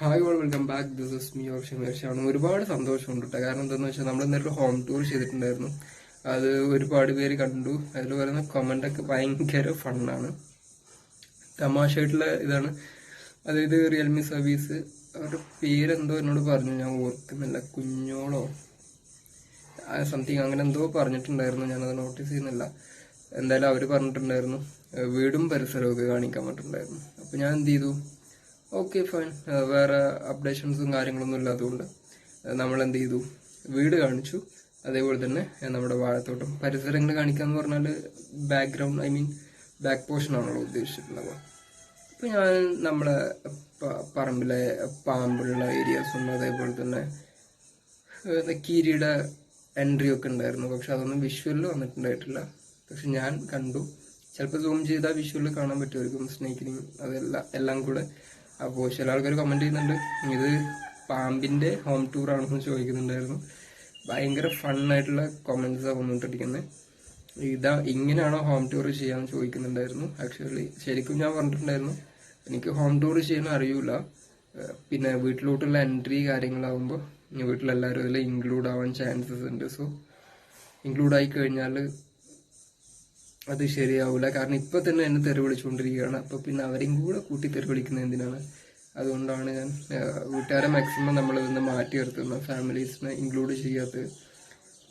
Hi all welcome back this is me or Shameer ഒരുപാട് സന്തോഷമുണ്ട് കേട്ടോ കാരണം എന്താണെന്ന് വെച്ചാൽ നമ്മൾ ഇന്നലെ ഹോം ടൂർ ചെയ്തിട്ടുണ്ടായിരുന്നു. അത് ഒരുപാട് പേര് കണ്ടു. അതിൽ പറയുന്ന കമന്റൊക്കെ ഭയങ്കര ഫണ്ണാണ് തമാശയായിട്ടുള്ള ഇതാണ്. അതായത് റിയൽമി സർവീസ് അവരുടെ പേരെന്തോ എന്നോട് പറഞ്ഞു. ഞാൻ ഓർക്കുന്നില്ല. കുഞ്ഞോളോ. സംതിങ് അങ്ങനെ എന്തോ പറഞ്ഞിട്ടുണ്ടായിരുന്നു. ഞാനത് നോട്ടീസ് ചെയ്യുന്നില്ല. എന്തായാലും അവർ പറഞ്ഞിട്ടുണ്ടായിരുന്നു. വീടും പരിസരവും ഒക്കെ കാണിക്കാൻ പറഞ്ഞിട്ടുണ്ടായിരുന്നു. അപ്പോൾ ഞാൻ എന്ത് ചെയ്തു? ഓക്കെ ഫൈൻ വേറെ അപ്ഡേഷൻസും കാര്യങ്ങളൊന്നും ഇല്ലാത്തതുകൊണ്ട് നമ്മൾ എന്ത് ചെയ്തു വീട് കാണിച്ചു. അതേപോലെ തന്നെ നമ്മുടെ വാഴത്തോട്ടം. പരിസരങ്ങൾ കാണിക്കാന്ന് പറഞ്ഞാൽ background I mean back portion ആണല്ലോ ഉദ്ദേശിച്ചിട്ടുള്ളത്. അപ്പോൾ ഞാൻ നമ്മളെ പറമ്പിലെ പാമ്പുള്ള ഏരിയാസും അതേപോലെ തന്നെ കീരിയുടെ എൻട്രി ഒക്കെ ഉണ്ടായിരുന്നു. പക്ഷെ അതൊന്നും വിഷ്വലിൽ വന്നിട്ടുണ്ടായിട്ടില്ല. പക്ഷെ ഞാൻ കണ്ടു. ചിലപ്പോൾ സൂം ചെയ്താൽ വിഷ്വലിൽ കാണാൻ പറ്റുമായിരിക്കും സ്നേക്കിനിങ് അതെല്ലാം എല്ലാം കൂടെ. അപ്പോൾ ചില ആൾക്കാർ കമന്റ് ചെയ്യുന്നുണ്ട്. ഇത് പാമ്പിന്റെ ഹോം ടൂർ ആണെന്ന് ചോദിക്കുന്നുണ്ടായിരുന്നു. ഭയങ്കര ഫണ്ണായിട്ടുള്ള കമൻസാണ് വന്നുകൊണ്ടിരിക്കുന്നത് ഇതാ ഇങ്ങനെയാണോ ഹോം ടൂർ ചെയ്യാമെന്ന് ചോദിക്കുന്നുണ്ടായിരുന്നു. ആക്ച്വലി ശരിക്കും ഞാൻ പറഞ്ഞിട്ടുണ്ടായിരുന്നു. എനിക്ക് ഹോം ടൂർ ചെയ്യാൻ അറിയില്ല പിന്നെ വീട്ടിലോട്ടുള്ള എൻട്രി കാര്യങ്ങളാവുമ്പോൾ വീട്ടിലെല്ലാവരും ഇതിൽ ഇൻക്ലൂഡ് ആവാൻ ചാൻസസ് ഉണ്ട്. സോ ഇൻക്ലൂഡ് ആയി കഴിഞ്ഞാൽ അത് ശരിയാവില്ല കാരണം ഇപ്പൊ തന്നെ എന്നെ തെറി വിളിച്ചുകൊണ്ടിരിക്കുകയാണ് അപ്പോൾ പിന്നെ അവരെയും കൂടെ കൂട്ടി തെറി വിളിക്കുന്നത് എന്തിനാണ്? അതുകൊണ്ടാണ് ഞാൻ വീട്ടുകാരെ മാക്സിമം നമ്മൾ നിന്ന് മാറ്റി നിർത്തുന്നത്. ഫാമിലീസിനെ ഇൻക്ലൂഡ് ചെയ്യാത്തത്.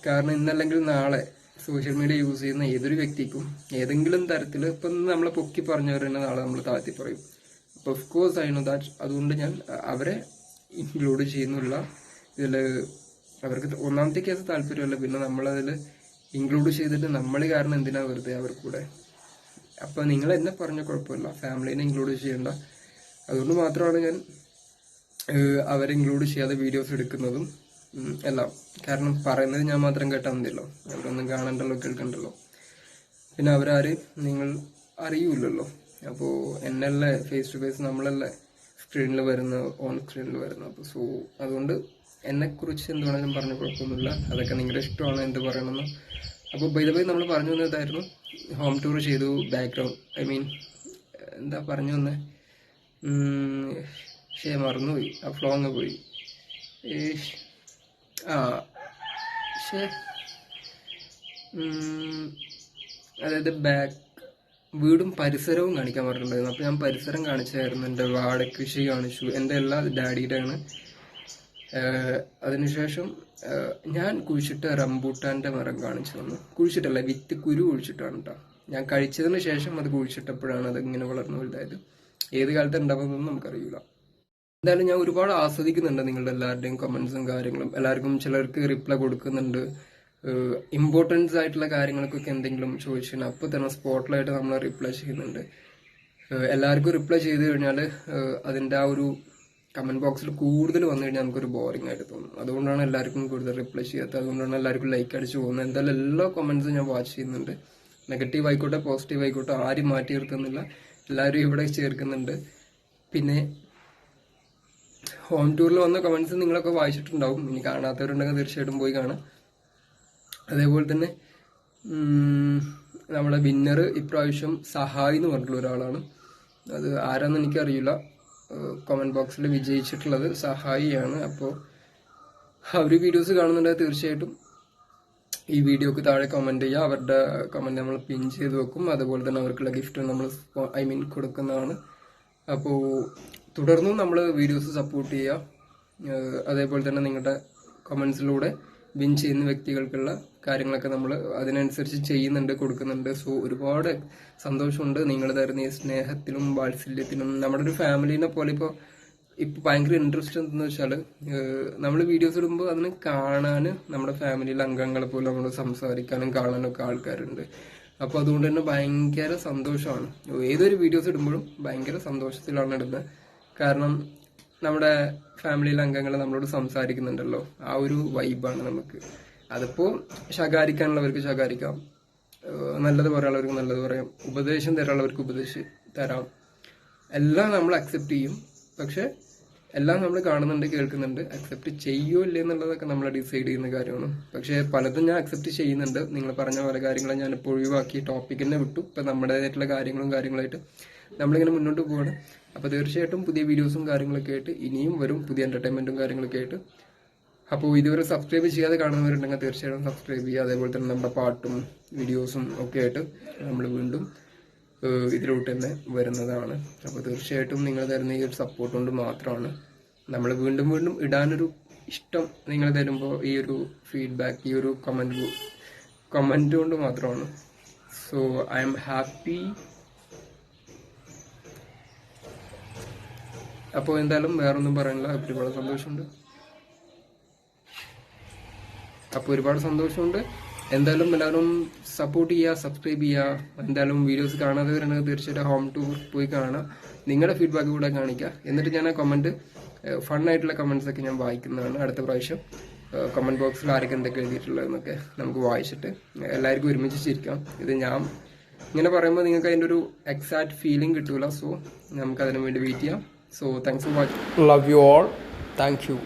കാരണം ഇന്നല്ലെങ്കിൽ നാളെ സോഷ്യൽ മീഡിയ യൂസ് ചെയ്യുന്ന ഏതൊരു വ്യക്തിക്കും ഏതെങ്കിലും തരത്തിൽ ഇപ്പം നമ്മളെ പൊക്കി പറഞ്ഞവർ തന്നെ നാളെ നമ്മൾ താഴ്ത്തി പറയും. അപ്പോൾ of course I know that അതുകൊണ്ട് ഞാൻ അവരെ ഇൻക്ലൂഡ് ചെയ്യുന്നുള്ള ഇതിൽ അവർക്ക് ഒന്നാമത്തെ കേസ് താല്പര്യമല്ല. പിന്നെ നമ്മളതിൽ ഇൻക്ലൂഡ് ചെയ്തിട്ട് നമ്മൾ കാരണം എന്തിനാ വെറുതെ അവർക്ക് കൂടെ അപ്പോൾ നിങ്ങൾ എന്നെ പറഞ്ഞ കുഴപ്പമില്ല. ഫാമിലീനെ ഇൻക്ലൂഡ് ചെയ്യണ്ട. അതുകൊണ്ട് മാത്രമാണ് ഞാൻ അവരെ ഇൻക്ലൂഡ് ചെയ്യാതെ വീഡിയോസ് എടുക്കുന്നതും എല്ലാം. കാരണം പറയുന്നത് ഞാൻ മാത്രം കേട്ടാൽ മതിയല്ലോ. അവരൊന്നും കാണണ്ടല്ലോ കേൾക്കണ്ടല്ലോ. പിന്നെ അവരാരും? നിങ്ങൾ അറിയൂലല്ലോ അപ്പോൾ എന്നല്ലേ ഫേസ് ടു ഫേസ് നമ്മളല്ലേ സ്ക്രീനിൽ വരുന്ന ഓൺ സ്ക്രീനിൽ വരുന്ന. അപ്പോൾ സോ അതുകൊണ്ട് എന്നെക്കുറിച്ച് എന്ത് വേണമെങ്കിലും പറഞ്ഞ കുഴപ്പമൊന്നുമില്ല. അതൊക്കെ നിങ്ങളുടെ ഇഷ്ടമാണ് എന്ത് പറയണമെന്ന്. അപ്പോൾ ബൈ ദ ബൈ നമ്മൾ പറഞ്ഞു വന്നതായിരുന്നു ഹോം ടൂർ ചെയ്തു ബാക്ക്ഗ്രൗണ്ട് ഐ മീൻ എന്താ പറഞ്ഞു തന്നെ പക്ഷേ മറന്നുപോയി. ആ ഫ്ലോ അങ്ങ് പോയി. ആ പക്ഷേ അതായത് ബാക്ക് വീടും പരിസരവും കാണിക്കാൻ പറഞ്ഞിട്ടുണ്ടായിരുന്നു. അപ്പോൾ ഞാൻ പരിസരം കാണിച്ചായിരുന്നു. എന്റെ വാഴ കൃഷി കാണിച്ചു. എന്റെ എല്ലാ ഡാഡിയുടെയാണ് അതിനുശേഷം ഞാൻ കുഴിച്ചിട്ട് റംബൂട്ടാന്റെ മരം കാണിച്ചു തന്നു. കുഴിച്ചിട്ടല്ല വിത്ത് കുരു കുഴിച്ചിട്ടാണ് കേട്ടോ ഞാൻ കഴിച്ചതിന് ശേഷം അത് കുഴിച്ചിട്ടപ്പോഴാണ് അത് ഇങ്ങനെ വളർന്നു വലുതായത്. ഏത് കാലത്ത് ഉണ്ടാകുന്നതെന്ന് നമുക്കറിയില്ല. എന്തായാലും ഞാൻ ഒരുപാട് ആസ്വദിക്കുന്നുണ്ട് നിങ്ങളുടെ എല്ലാവരുടെയും കമന്റ്സും കാര്യങ്ങളും. എല്ലാവർക്കും ചിലർക്ക് റിപ്ലൈ കൊടുക്കുന്നുണ്ട്. ഇമ്പോർട്ടൻസ് ആയിട്ടുള്ള കാര്യങ്ങൾക്കൊക്കെ എന്തെങ്കിലും ചോദിച്ചാൽ അപ്പോൾ തന്നെ സ്പോട്ടിലായിട്ട് നമ്മൾ റിപ്ലൈ ചെയ്യുന്നുണ്ട്. എല്ലാവർക്കും റിപ്ലൈ ചെയ്ത് കഴിഞ്ഞാൽ അതിന്റെ ആ ഒരു കമന്റ് ബോക്സിൽ കൂടുതൽ വന്നു കഴിഞ്ഞാൽ നമുക്കൊരു ബോറിംഗ് ആയിട്ട് തോന്നും. അതുകൊണ്ടാണ് എല്ലാവർക്കും കൂടുതൽ റിപ്ലൈ ചെയ്യാത്തത്. അതുകൊണ്ടാണ് എല്ലാവർക്കും ലൈക്ക് അടിച്ച് പോകുന്നത്. എന്തായാലും എല്ലാ കമന്റ്സും ഞാൻ വാച്ച് ചെയ്യുന്നുണ്ട്. നെഗറ്റീവ് ആയിക്കോട്ടെ പോസിറ്റീവ് ആയിക്കോട്ടെ ആരും മാറ്റി നിർത്തുന്നില്ല എല്ലാവരും ഇവിടെ ചേർക്കുന്നുണ്ട്. പിന്നെ ഹോം ടൂറിൽ വന്ന കമന്റ്സ് നിങ്ങളൊക്കെ വായിച്ചിട്ടുണ്ടാവും. ഇനി കാണാത്തവരുണ്ടെങ്കിൽ തീർച്ചയായിട്ടും പോയി കാണാം. അതേപോലെ തന്നെ നമ്മുടെ വിന്നർ ഇപ്രാവശ്യം സഹായി എന്ന് പറഞ്ഞിട്ടുള്ള ഒരാളാണ്. അത് ആരാന്ന് എനിക്കറിയില്ല. കമന്റ് ബോക്സിൽ വിജയിച്ചിട്ടുള്ളത് സഹായിയാണ്. അപ്പോൾ അവർ വീഡിയോസ് കാണുന്നുണ്ടെങ്കിൽ തീർച്ചയായിട്ടും ഈ വീഡിയോക്ക് താഴെ കമന്റ് ചെയ്യുക. അവരുടെ കമന്റ് നമ്മൾ പിൻ ചെയ്ത് വെക്കും. അതുപോലെ തന്നെ അവർക്കുള്ള ഗിഫ്റ്റ് നമ്മൾ ഐ മീൻ കൊടുക്കുന്നതാണ്. അപ്പോൾ തുടർന്നും നമ്മൾ വീഡിയോസ് സപ്പോർട്ട് ചെയ്യുക. അതേപോലെ തന്നെ നിങ്ങളുടെ കമന്റ്സിലൂടെ വിൻ ചെയ്യുന്ന വ്യക്തികൾക്കുള്ള കാര്യങ്ങളൊക്കെ നമ്മൾ അതിനനുസരിച്ച് ചെയ്യുന്നുണ്ട് കൊടുക്കുന്നുണ്ട്. സോ ഒരുപാട് സന്തോഷമുണ്ട് നിങ്ങൾ തരുന്ന ഈ സ്നേഹത്തിലും വാത്സല്യത്തിലും നമ്മുടെ ഒരു ഫാമിലിനെ പോലെ ഇപ്പോൾ ഇപ്പൊ ഭയങ്കര ഇൻട്രസ്റ്റ് എന്തെന്ന് വെച്ചാൽ നമ്മൾ വീഡിയോസ് ഇടുമ്പോൾ അതിന് കാണാൻ നമ്മുടെ ഫാമിലിയിലെ അംഗങ്ങളെ പോലും നമ്മൾ സംസാരിക്കാനും കാണാനും ഒക്കെ ആൾക്കാരുണ്ട്. അപ്പോൾ അതുകൊണ്ട് തന്നെ ഭയങ്കര സന്തോഷമാണ്. ഏതൊരു വീഡിയോസ് ഇടുമ്പോഴും ഭയങ്കര സന്തോഷത്തിലാണ് ഇടുന്നത് കാരണം നമ്മുടെ ഫാമിലിയിലെ അംഗങ്ങൾ നമ്മളോട് സംസാരിക്കുന്നുണ്ടല്ലോ. ആ ഒരു വൈബാണ് നമുക്ക്. അതിപ്പോൾ ശകാരിക്കാനുള്ളവർക്ക് ശകാരിക്കാം. നല്ലത് പറയാനുള്ളവർക്ക് നല്ലത് പറയാം. ഉപദേശം തരാനുള്ളവർക്ക് ഉപദേശം തരാം. എല്ലാം നമ്മൾ അക്സെപ്റ്റ് ചെയ്യും. പക്ഷെ എല്ലാം നമ്മൾ കാണുന്നുണ്ട് കേൾക്കുന്നുണ്ട് അക്സെപ്റ്റ് ചെയ്യോ ഇല്ലേ എന്നുള്ളതൊക്കെ നമ്മൾ ഡിസൈഡ് ചെയ്യുന്ന കാര്യമാണ്. പക്ഷേ പലതും ഞാൻ അക്സെപ്റ്റ് ചെയ്യുന്നുണ്ട്. നിങ്ങൾ പറഞ്ഞ പല കാര്യങ്ങളും ഞാൻ ഇപ്പോൾ ഒഴിവാക്കി ടോപ്പിക് തന്നെ വിട്ടു. ഇപ്പം നമ്മുടേതായിട്ടുള്ള കാര്യങ്ങളും കാര്യങ്ങളായിട്ട് നമ്മളിങ്ങനെ മുന്നോട്ട് പോവാണ്. അപ്പോൾ തീർച്ചയായിട്ടും പുതിയ വീഡിയോസും കാര്യങ്ങളൊക്കെ ആയിട്ട് ഇനിയും വരും. പുതിയ എന്റർടൈൻമെന്റും കാര്യങ്ങളൊക്കെ ആയിട്ട്. അപ്പോൾ ഇതുവരെ സബ്സ്ക്രൈബ് ചെയ്യാതെ കാണുന്നവരുണ്ടെങ്കിൽ തീർച്ചയായിട്ടും സബ്സ്ക്രൈബ് ചെയ്യുക. അതേപോലെ തന്നെ നമ്മുടെ പാട്ടും വീഡിയോസും ഒക്കെ ആയിട്ട് നമ്മൾ വീണ്ടും ഇതിലോട്ട് തന്നെ വരുന്നതാണ്. അപ്പോൾ തീർച്ചയായിട്ടും നിങ്ങൾ തരുന്ന ഈ ഒരു സപ്പോർട്ട് കൊണ്ട് മാത്രമാണ് നമ്മൾ വീണ്ടും വീണ്ടും ഇടാനൊരു ഇഷ്ടം നിങ്ങൾ തരുമ്പോൾ ഈ ഒരു ഫീഡ്ബാക്ക് ഈ ഒരു കമന്റ് കമന്റ് കൊണ്ട് മാത്രമാണ്. സോ ഐ എം ഹാപ്പി അപ്പോൾ എന്തായാലും വേറൊന്നും പറയാനില്ല ഒരുപാട് സന്തോഷമുണ്ട്. അപ്പോൾ ഒരുപാട് സന്തോഷമുണ്ട്. എന്തായാലും എല്ലാവരും സപ്പോർട്ട് ചെയ്യുക സബ്സ്ക്രൈബ് ചെയ്യുക. എന്തായാലും വീഡിയോസ് കാണാതെ കാണാത്തവരുണ്ടെങ്കിൽ തീർച്ചയായിട്ടും ഹോം ടൂർ പോയി കാണുക. നിങ്ങളുടെ ഫീഡ്ബാക്ക് കൂടെ കാണിക്കുക. എന്നിട്ട് ഞാൻ ആ കമന്റ് ഫണ്ണായിട്ടുള്ള കമൻസ് ഒക്കെ ഞാൻ വായിക്കുന്നതാണ് അടുത്ത പ്രാവശ്യം. കമന്റ് ബോക്സിൽ ആരൊക്കെ എന്തൊക്കെ എഴുതിയിട്ടുള്ളതെന്നൊക്കെ നമുക്ക് വായിച്ചിട്ട് എല്ലാവർക്കും ഒരുമിച്ച് ചിരിക്കാം. ഇത് ഞാൻ ഇങ്ങനെ പറയുമ്പോൾ നിങ്ങൾക്ക് അതിന്റെ ഒരു എക്സാക്ട് ഫീലിംഗ് കിട്ടൂല. സോ നമുക്ക് അതിനു വേണ്ടി വെയിറ്റ് ചെയ്യാം. So thanks for watching love you all thank you